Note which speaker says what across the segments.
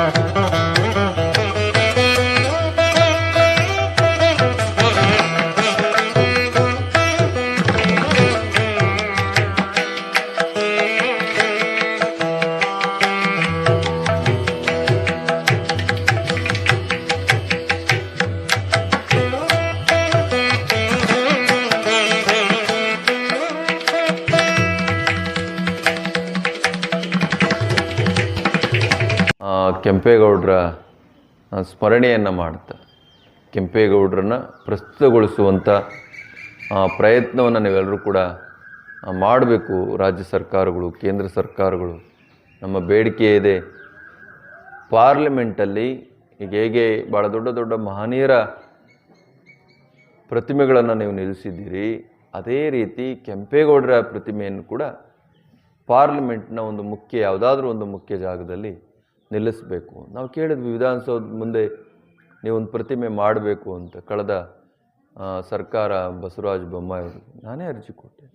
Speaker 1: Uh-huh. ಕೆಂಪೇಗೌಡರ ಸ್ಮರಣೆಯನ್ನು ಮಾಡ್ತಾ. ಕೆಂಪೇಗೌಡರನ್ನು ಪ್ರಸ್ತುತಗೊಳಿಸುವಂಥ ಪ್ರಯತ್ನವನ್ನು ನೀವೆಲ್ಲರೂ ಕೂಡ ಮಾಡಬೇಕು. ರಾಜ್ಯ ಸರ್ಕಾರಗಳು, ಕೇಂದ್ರ ಸರ್ಕಾರಗಳು. ನಮ್ಮ ಬೇಡಿಕೆ ಇದೆ. ಪಾರ್ಲಿಮೆಂಟಲ್ಲಿ ಈಗ ಹೇಗೆ ಭಾಳ ದೊಡ್ಡ ದೊಡ್ಡ ಮಹನೀಯರ ಪ್ರತಿಮೆಗಳನ್ನು ನೀವು ನಿಲ್ಲಿಸಿದ್ದೀರಿ, ಅದೇ ರೀತಿ ಕೆಂಪೇಗೌಡರ ಪ್ರತಿಮೆಯನ್ನು ಕೂಡ ಪಾರ್ಲಿಮೆಂಟ್ನ ಒಂದು ಮುಖ್ಯ, ಯಾವುದಾದ್ರೂ ಒಂದು ಮುಖ್ಯ ಜಾಗದಲ್ಲಿ ನಿಲ್ಲಿಸಬೇಕು. ನಾವು ಕೇಳಿದ್ವಿ, ವಿಧಾನಸೌಧ ಮುಂದೆ ನೀವೊಂದು ಪ್ರತಿಮೆ ಮಾಡಬೇಕು ಅಂತ. ಕಳೆದ ಸರ್ಕಾರ ಬಸವರಾಜ ಬೊಮ್ಮಾಯಿ ನಾನೇ ಅರ್ಜಿ ಕೊಟ್ಟೆ.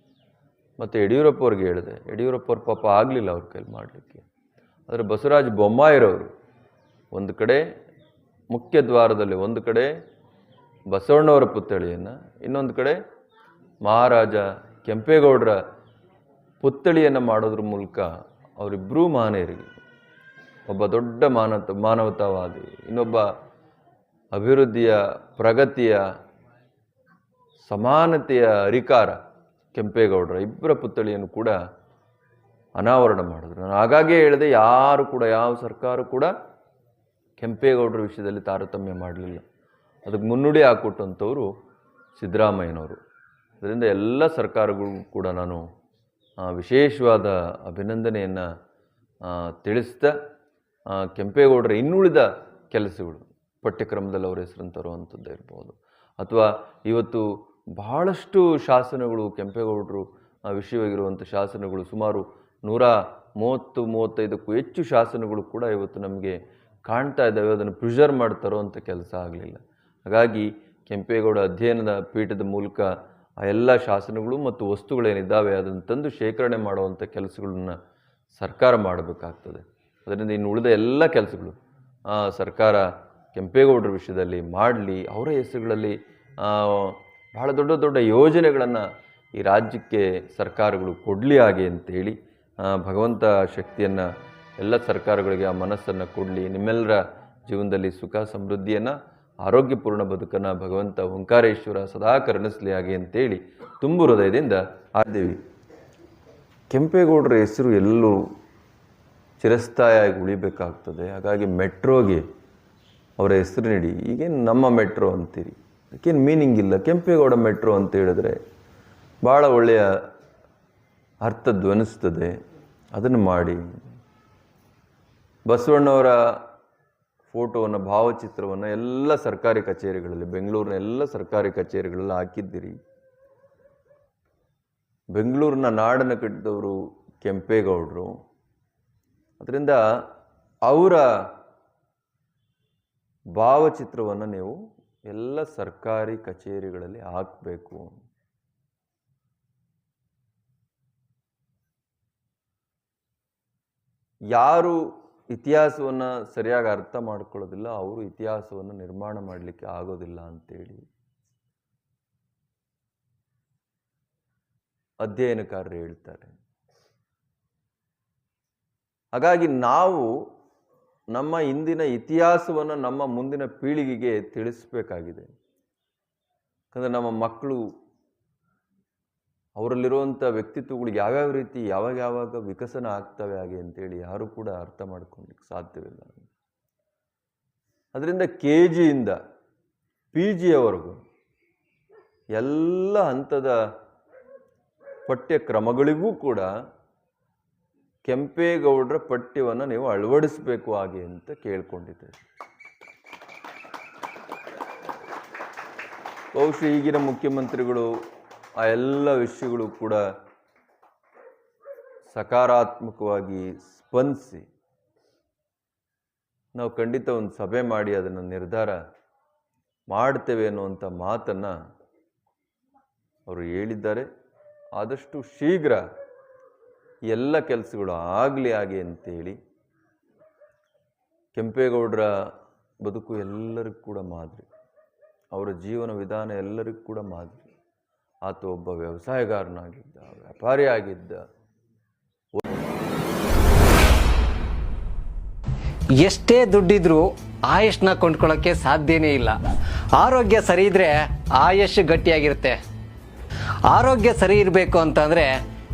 Speaker 1: ಮತ್ತು ಯಡಿಯೂರಪ್ಪ ಅವ್ರಿಗೆ ಹೇಳಿದೆ. ಯಡಿಯೂರಪ್ಪ ಅವ್ರ ಪಾಪ ಆಗಲಿಲ್ಲ ಅವ್ರ ಕೈಲಿ ಮಾಡಲಿಕ್ಕೆ. ಆದರೆ ಬಸವರಾಜ ಬೊಮ್ಮಾಯಿರವರು ಒಂದು ಕಡೆ, ಮುಖ್ಯ ದ್ವಾರದಲ್ಲಿ ಒಂದು ಕಡೆ, ಬಸವಣ್ಣವರ ಪುತ್ಥಳಿಯನ್ನು, ಇನ್ನೊಂದು ಕಡೆ ಮಹಾರಾಜ ಕೆಂಪೇಗೌಡರ ಪುತ್ಥಳಿಯನ್ನು ಮಾಡೋದ್ರ ಮೂಲಕ ಅವರಿಬ್ಬರೂ ಮಹನೀಯರಿಗೆ ಒಬ್ಬ ದೊಡ್ಡ ಮಾನವ ಮಾನವತಾವಾದಿ, ಇನ್ನೊಬ್ಬ ಅಭಿವೃದ್ಧಿಯ ಪ್ರಗತಿಯ ಸಮಾನತೆಯ ಅರಿಕಾರ ಕೆಂಪೇಗೌಡರ ಇಬ್ಬರ ಪುತ್ಥಳಿಯನ್ನು ಕೂಡ ಅನಾವರಣ ಮಾಡಿದ್ರು. ನಾನು ಹಾಗಾಗೇ ಹೇಳಿದೆ, ಯಾರು ಕೂಡ, ಯಾವ ಸರ್ಕಾರ ಕೂಡ ಕೆಂಪೇಗೌಡರ ವಿಷಯದಲ್ಲಿ ತಾರತಮ್ಯ ಮಾಡಲಿಲ್ಲ. ಅದಕ್ಕೆ ಮುನ್ನುಡಿ ಹಾಕೊಟ್ಟಂಥವ್ರು ಸಿದ್ದರಾಮಯ್ಯನವರು. ಅದರಿಂದ ಎಲ್ಲ ಸರ್ಕಾರಗಳು ಕೂಡ ನಾನು ವಿಶೇಷವಾದ ಅಭಿನಂದನೆಯನ್ನು ತಿಳಿಸ್ತಾ ಕೆಂಪೇಗೌಡರ ಇನ್ನುಳಿದ ಕೆಲಸಗಳು, ಪಠ್ಯಕ್ರಮದಲ್ಲಿ ಅವರ ಹೆಸರನ್ನು ತರುವಂಥದ್ದು ಇರ್ಬೋದು. ಅಥವಾ ಇವತ್ತು ಬಹಳಷ್ಟು ಶಾಸನಗಳು ಕೆಂಪೇಗೌಡರು ವಿಷಯವಾಗಿರುವಂಥ ಶಾಸನಗಳು, ಸುಮಾರು ನೂರ ಮೂವತ್ತು, ಮೂವತ್ತೈದಕ್ಕೂ ಹೆಚ್ಚು ಶಾಸನಗಳು ಕೂಡ ಇವತ್ತು ನಮಗೆ ಕಾಣ್ತಾ ಇದ್ದಾವೆ. ಅದನ್ನು ಪ್ರಿಸರ್ವ್ ಮಾಡಿ ತರುವಂಥ ಕೆಲಸ ಆಗಲಿಲ್ಲ. ಹಾಗಾಗಿ ಕೆಂಪೇಗೌಡ ಅಧ್ಯಯನದ ಪೀಠದ ಮೂಲಕ ಆ ಎಲ್ಲ ಶಾಸನಗಳು ಮತ್ತು ವಸ್ತುಗಳೇನಿದ್ದಾವೆ ಅದನ್ನು ತಂದು ಶೇಖರಣೆ ಮಾಡುವಂಥ ಕೆಲಸಗಳನ್ನು ಸರ್ಕಾರ ಮಾಡಬೇಕಾಗ್ತದೆ. ಅದರಿಂದ ಇನ್ನು ಉಳಿದ ಎಲ್ಲ ಕೆಲಸಗಳು ಸರ್ಕಾರ ಕೆಂಪೇಗೌಡರ ವಿಷಯದಲ್ಲಿ ಮಾಡಲಿ, ಅವರ ಹೆಸರುಗಳಲ್ಲಿ ಬಹಳ ದೊಡ್ಡ ದೊಡ್ಡ ಯೋಜನೆಗಳನ್ನು ಈ ರಾಜ್ಯಕ್ಕೆ ಸರ್ಕಾರಗಳು ಕೊಡಲಿ ಹಾಗೆ ಅಂತೇಳಿ ಭಗವಂತ ಶಕ್ತಿಯನ್ನು ಎಲ್ಲ ಸರ್ಕಾರಗಳಿಗೆ ಆ ಮನಸ್ಸನ್ನು ಕೊಡಲಿ, ನಿಮ್ಮೆಲ್ಲರ ಜೀವನದಲ್ಲಿ ಸುಖ ಸಮೃದ್ಧಿಯನ್ನು, ಆರೋಗ್ಯಪೂರ್ಣ ಬದುಕನ್ನು ಭಗವಂತ ಓಂಕಾರೇಶ್ವರ ಸದಾ ಕರುಣಿಸಲಿ ಹಾಗೆ ಅಂತೇಳಿ ತುಂಬು ಹೃದಯದಿಂದ ಆದೇವಿ ಕೆಂಪೇಗೌಡರ ಹೆಸರು ಎಲ್ಲೂ ಚಿರಸ್ಥಾಯಿಯಾಗಿ ಉಳಿಬೇಕಾಗ್ತದೆ. ಹಾಗಾಗಿ ಮೆಟ್ರೋಗೆ ಅವರ ಹೆಸರು ನೀಡಿ. ಈಗೇನು ನಮ್ಮ ಮೆಟ್ರೋ ಅಂತೀರಿ? ಅದಕ್ಕೇನು ಮೀನಿಂಗ್ ಇಲ್ಲ. ಕೆಂಪೇಗೌಡ ಮೆಟ್ರೋ ಅಂತ ಹೇಳಿದ್ರೆ ಭಾಳ ಒಳ್ಳೆಯ ಅರ್ಥ ಧ್ವನಿಸ್ತದೆ ಅದನ್ನು ಮಾಡಿ. ಬಸವಣ್ಣವರ ಫೋಟೋವನ್ನು, ಭಾವಚಿತ್ರವನ್ನು ಎಲ್ಲ ಸರ್ಕಾರಿ ಕಚೇರಿಗಳಲ್ಲಿ, ಬೆಂಗಳೂರಿನ ಎಲ್ಲ ಸರ್ಕಾರಿ ಕಚೇರಿಗಳಲ್ಲಿ ಹಾಕಿದ್ದೀರಿ. ಬೆಂಗಳೂರಿನ ನಾಡನ್ನು ಕಟ್ಟಿದವರು ಕೆಂಪೇಗೌಡರು. ಅದರಿಂದ ಅವರ ಭಾವಚಿತ್ರವನ್ನು ನೀವು ಎಲ್ಲ ಸರ್ಕಾರಿ ಕಚೇರಿಗಳಲ್ಲಿ ಹಾಕಬೇಕು. ಯಾರು ಇತಿಹಾಸವನ್ನು ಸರಿಯಾಗಿ ಅರ್ಥ ಮಾಡ್ಕೊಳ್ಳೋದಿಲ್ಲ, ಅವರು ಇತಿಹಾಸವನ್ನು ನಿರ್ಮಾಣ ಮಾಡಲಿಕ್ಕೆ ಆಗೋದಿಲ್ಲ ಅಂತೇಳಿ. ಅಧ್ಯಯನಕಾರರು ಹೇಳ್ತಾರೆ. ಹಾಗಾಗಿ ನಾವು ನಮ್ಮ ಇಂದಿನ ಇತಿಹಾಸವನ್ನು ನಮ್ಮ ಮುಂದಿನ ಪೀಳಿಗೆಗೆ ತಿಳಿಸಬೇಕಾಗಿದೆ. ಯಾಕಂದರೆ ನಮ್ಮ ಮಕ್ಕಳು, ಅವರಲ್ಲಿರುವಂಥ ವ್ಯಕ್ತಿತ್ವಗಳು ಯಾವ್ಯಾವ ರೀತಿ, ಯಾವಾಗ ಯಾವಾಗ ವಿಕಸನ ಆಗ್ತವೆ ಹಾಗೆ ಅಂತೇಳಿ ಯಾರೂ ಕೂಡ ಅರ್ಥ ಮಾಡ್ಕೊಳ್ಲಿಕ್ಕೆ ಸಾಧ್ಯವಿಲ್ಲ ಅದರಿಂದ ಕೆ ಜಿಯಿಂದ ಪಿ ಜಿಯವರೆಗೂ ಎಲ್ಲ ಹಂತದ ಪಠ್ಯಕ್ರಮಗಳಿಗೂ ಕೂಡ ಕೆಂಪೇಗೌಡರ ಪಠ್ಯವನ್ನು ನೀವು ಅಳವಡಿಸಬೇಕು ಹಾಗೆ ಅಂತ ಕೇಳ್ಕೊಂಡಿದ್ದೇವೆ ಬಹುಶಃ ಈಗಿನ ಮುಖ್ಯಮಂತ್ರಿಗಳು ಆ ಎಲ್ಲ ವಿಷಯಗಳು ಕೂಡ ಸಕಾರಾತ್ಮಕವಾಗಿ ಸ್ಪಂದಿಸಿ ನಾವು ಖಂಡಿತ ಒಂದು ಸಭೆ ಮಾಡಿ ಅದನ್ನು ನಿರ್ಧಾರ ಮಾಡ್ತೇವೆ ಅನ್ನುವಂಥ ಮಾತನ್ನು ಅವರು ಹೇಳಿದ್ದಾರೆ. ಆದಷ್ಟು ಶೀಘ್ರ ಎಲ್ಲ ಕೆಲಸಗಳು ಆಗಲಿ ಆಗಿ ಅಂತೇಳಿ ಕೆಂಪೇಗೌಡರ ಬದುಕು ಎಲ್ಲರಿಗೂ ಕೂಡ ಮಾದರಿ. ಅವರ ಜೀವನ ವಿಧಾನ ಎಲ್ಲರಿಗೂ ಕೂಡ ಮಾದರಿ. ಆತ ಒಬ್ಬ ವ್ಯವಸಾಯಗಾರನಾಗಿದ್ದ ವ್ಯಾಪಾರಿ ಆಗಿದ್ದ
Speaker 2: ಎಷ್ಟೇ ದುಡ್ಡಿದ್ರೂ ಆಯುಷ್ನ ಕೊಂಡ್ಕೊಳ್ಳೋಕ್ಕೆ ಸಾಧ್ಯನೇ ಇಲ್ಲ. ಆರೋಗ್ಯ ಸರಿ ಇದ್ರೆ ಆಯುಷ್ ಗಟ್ಟಿಯಾಗಿರುತ್ತೆ. ಆರೋಗ್ಯ ಸರಿ ಇರಬೇಕು ಅಂತಂದ್ರೆ